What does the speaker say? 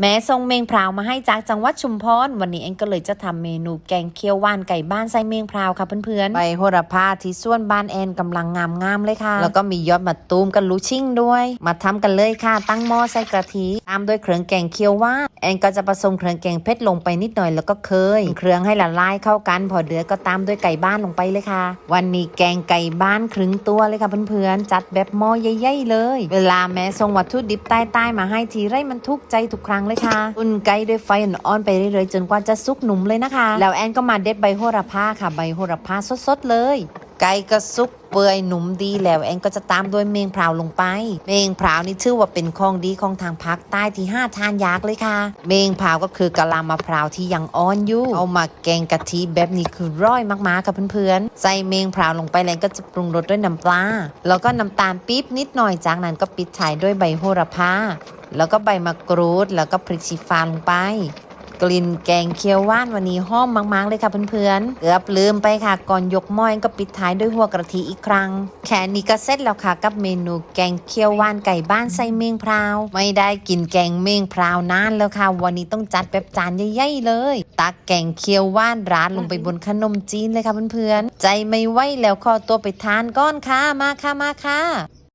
แม่ส่งเมงพราวมาให้จากจังหวัดชุมพรวันนี้เองก็เลยจะทำเมนูแกงเคี่ยวหวานไก่บ้านใส่เมงพราวค่ะเพื่อนๆใบโหระพาที่ส่วนบ้านแอนกำลังงามงามๆเลยค่ะ แล้วก็มียอดมะตูมกับลูชิ่งด้วย มาทำกันเลยค่ะ ตั้งหม้อใส่กะทิ ตามด้วยเครื่องแกงเคี่ยวหวาแอนก็จะผสมเครื่องแกงเผ็ดลงไปนิดหน่อยแล้วก็เคย เครื่องให้ละลายเข้ากัน พอเดือดก็ตามด้วยไก่บ้านลงไปเลยค่ะ วันนี้แกงไก่บ้านครึ่งตัวเลยค่ะเพื่อนๆจัดแบบหม้อใหญ่ๆเลย เวลาแม่ส่งวัตถุดิบใต้ๆมาให้ทีไรมันทุกใจทุกครั้งเลยค่ะอุ่นไก่ด้วยไฟอ่อนๆไปเรื่อยๆจนกว่าจะสุกหนุ่มเลยนะคะ แล้วแอนก็มาเด็ดใบโหระพาค่ะใบโหระพาสดๆเลย ไก่ก็สุกเปื่อยหนุ่มดีแล้วแอนก็จะตามด้วยเมงพราวลงไป เมงพราวนี่ชื่อว่าเป็นของดีของทางภาคใต้ที่ห้าทานยากเลยค่ะ เมงพราวก็คือกะลามะพร้าวที่ยังอ่อนอยู่ เอามาแกงกะทิแบบนี้คือร่อยมากๆค่ะเพื่อนๆ ใส่เมงพราวลงไปแล้วก็จะปรุงรสด้วยน้ำปลา แล้วก็น้ำตาลปี๊บนิดหน่อย จากนั้นก็ปิดท้ายด้วยใบโหระพา แล้วก็ใบมะกรูด แล้วก็พริกชี้ฟ้าลงไป กลิ่นแกงเคียวว่านวันนี้หอมมาก ๆ เลยค่ะเพื่อนๆ เกือบลืมไปค่ะ ก่อนยกหม้อก็ปิดท้ายด้วยหัวกระทิอีกครั้ง แค่นี้ก็เสร็จแล้วค่ะ กับเมนูแกงเคียวว่านไก่บ้านใส่เมงพราว ไม่ได้กินแกงเมงพราวนานแล้วค่ะ วันนี้ต้องจัดแบบจานใหญ่ๆเลย ตักแกงเคียวว่านราดลงไปบนขนมจีนเลยค่ะเพื่อนๆ ใจไม่ไหวแล้วขอตัวไปทานก้อนค่ะ มาค่ะมาค่ะ